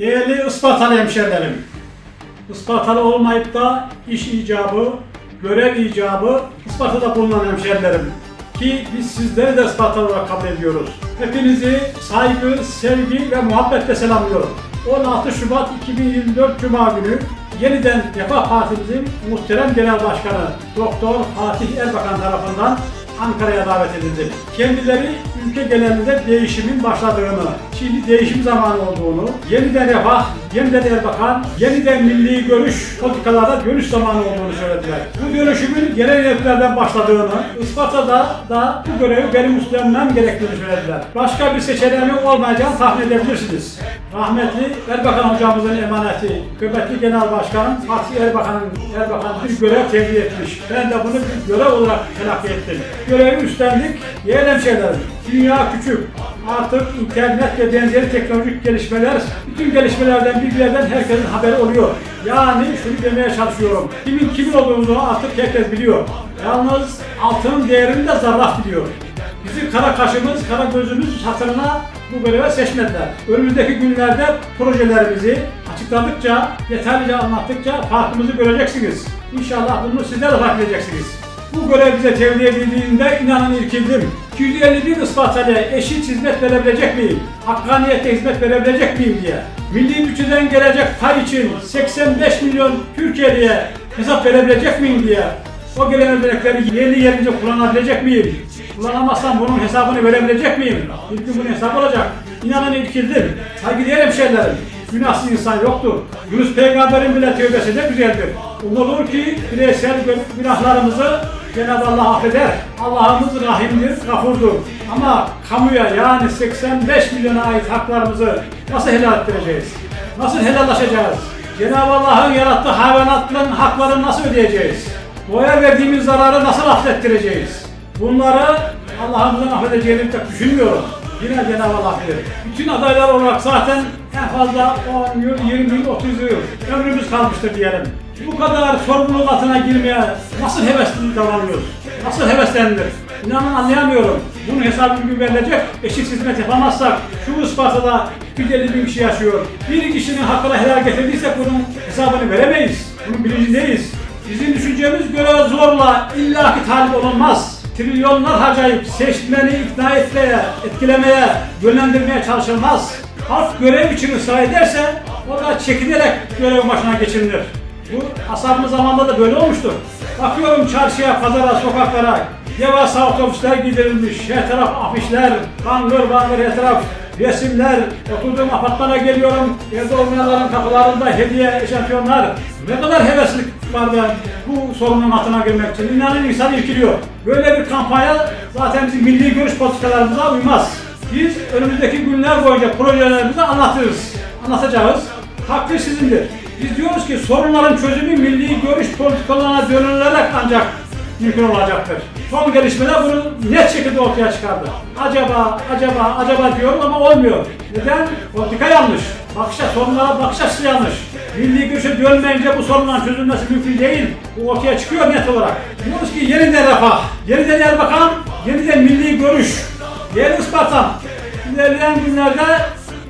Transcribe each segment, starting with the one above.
Değerli Ispartalı hemşerilerim, Ispartalı olmayıp da iş icabı, görev icabı Isparta'da bulunan hemşerilerim ki biz sizleri de Ispartalı olarak kabul ediyoruz. Hepinizi saygı, sevgi ve muhabbetle selamlıyorum. 16 Şubat 2024 Cuma günü yeniden Refah Partimizin muhterem Genel Başkanı Doktor Fatih Erbakan tarafından Ankara'ya davet edildi. Kendileri ülke genelinde değişimin başladığını, şimdi değişim zamanı olduğunu, yeniden refah, yeniden Erbakan, yeniden milli görüş politikalarda dönüş zamanı olduğunu söylediler. Bu dönüşümün genel hedeflerden başladığını, Isparta'da da bu görevi benim üstlenmem gerektiğini söylediler. Başka bir seçeneğim olmayacağını tahmin edebilirsiniz. Rahmetli Erbakan hocamızın emaneti, kıymetli Genel Başkanım Fatih Erbakan'ın Erbakan bir görev tevdi etmiş. Ben de bunu bir görev olarak telakki ettim. Görevi üstlendik. Yeğenim hemşehrilerim, dünya küçük. Artık internet ve benzeri teknolojik gelişmeler, bütün gelişmelerden, bilgilerden herkesin haberi oluyor. Yani şunu demeye çalışıyorum. Kimin kimin olduğunu artık herkes biliyor. Yalnız altının değerini de zarraf biliyor. Bizi kara kaşımız, kara gözümüz hatırına bu göreve seçmediler. Önümüzdeki günlerde projelerimizi açıkladıkça, detaylıca anlattıkça farkımızı göreceksiniz. İnşallah bunu sizler de fark edeceksiniz. Bu görev bize tevdi edildiğinde inanın irkildim. 251 Isparta'ya eşit hizmet verebilecek miyim? Hakkaniyette hizmet verebilecek miyim diye. Milli bütçeden gelecek pay için 85 milyon Türkiye'ye hesap verebilecek miyim diye. O gelen ödenekleri yerli yerince kullanabilecek miyim? Kullanamazsam bunun hesabını verebilecek miyim? Bir gün bunun hesabı olacak. İnanın irkildim. Saygıdeğer hemşehrilerim. Günahsız insan yoktur. Yunus peygamberin bile tövbesi de güzeldir. Umulur ki bireysel günahlarımızı Cenab-ı Allah affeder. Allah'ımız rahimdir, gafurdur. Ama kamuya yani 85 milyona ait haklarımızı nasıl helal ettireceğiz? Nasıl helallaşacağız? Cenab-ı Allah'ın yarattığı hayvanatların haklarını nasıl ödeyeceğiz? Doğaya verdiğimiz zararı nasıl affettireceğiz? Bunları Allah'ımızın affedeceğini pek düşünmüyorum. Yine Cenab-ı Allah bilir. Bütün adaylar olarak zaten en fazla 10 yıl, 20 yıl, 30 yıl ömrümüz kalmıştır diyelim. Bu kadar sorumluluk altına girmeye nasıl hevesli davranıyoruz? Nasıl heveslenilir? İnanın anlayamıyorum. Bunun hesabı bir gün verilecek. Eşit hizmet yapamazsak şu Isparta'da 150 bin kişi yaşıyor. Bir kişinin hakkına helal getirdiysek bunun hesabını veremeyiz. Bunun bilincindeyiz. Bizim düşüncemiz göre zorla illaki talip olunmaz. Trilyonlar harcayıp seçmeni ikna etmeye, etkilemeye, yönlendirmeye çalışılmaz. Halk görev için ısrar ederse o da çekinerek görevin başına geçirilir. Bu asabımız zamanında da böyle olmuştur. Bakıyorum çarşıya, pazara, sokaklara devasa otobüsler gidirilmiş. Her taraf afişler, bangır bangır her taraf resimler. Oturduğum apartmana geliyorum. Evde olmayanların kapılarında hediye eşantiyonlar. Ne kadar heveslik var da bu sorunun altına girmek için. İnanın insan irkiliyor. Böyle bir kampanya zaten bizim milli görüş politikalarımıza uymaz. Biz önümüzdeki günler boyunca projelerimizi anlatırız. Anlatacağız. Takdir sizindir. Biz diyoruz ki sorunların çözümü milli görüş politikalarına dönülerek ancak mümkün olacaktır. Son gelişmeler bunu net şekilde ortaya çıkardı. Acaba, acaba, acaba diyorum ama olmuyor. Neden? Politika yanlış. Bakış, sorunlara bakış açısı yanlış. Milli görüşe dönmeyince bu sorunların çözülmesi mümkün değil. Bu ortaya çıkıyor net olarak. Diyoruz ki yeniden refah, yeniden Erbakan, yeniden milli görüş. Değerli Isparta, ilerleyen günlerde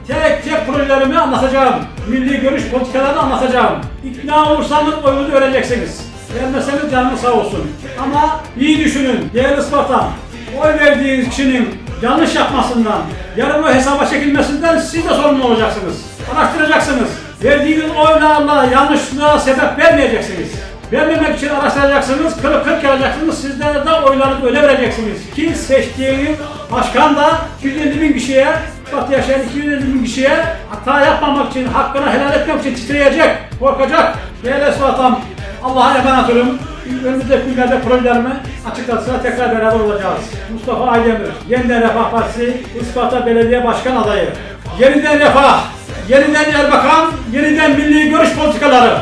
tek tek projelerimi anlatacağım. Milli görüş politikalarını anlatacağım. İkna olursanız oyunuzu vereceksiniz. Vermeseniz canınız sağ olsun. Ama iyi düşünün. Değerli Isparta, oy verdiğiniz kişinin yanlış yapmasından, yarın o hesaba çekilmesinden siz de sorumlu olacaksınız. Araştıracaksınız. Verdiğiniz oylarla yanlışlığa sebep vermeyeceksiniz. Vermemek için araştıracaksınız, kırıp kırk yapacaksınız, sizler de oylarınızı öyle vereceksiniz. Ki seçtiğiniz başkan da 250 bin kişiye, Batı yaşayan 250 bin kişiye hata yapmamak için, hakkını helal etmek için titreyecek, korkacak. Değerli Esvatam, Allah'a emanet olun. Önümüzdeki günlerde projelerimi açıklatsa tekrar beraber olacağız. Mustafa Aydemir, Yeniden Refah Partisi, Isparta Belediye Başkan adayı. Yeniden Refah, yeniden Erbakan, yeniden milli görüş politikaları.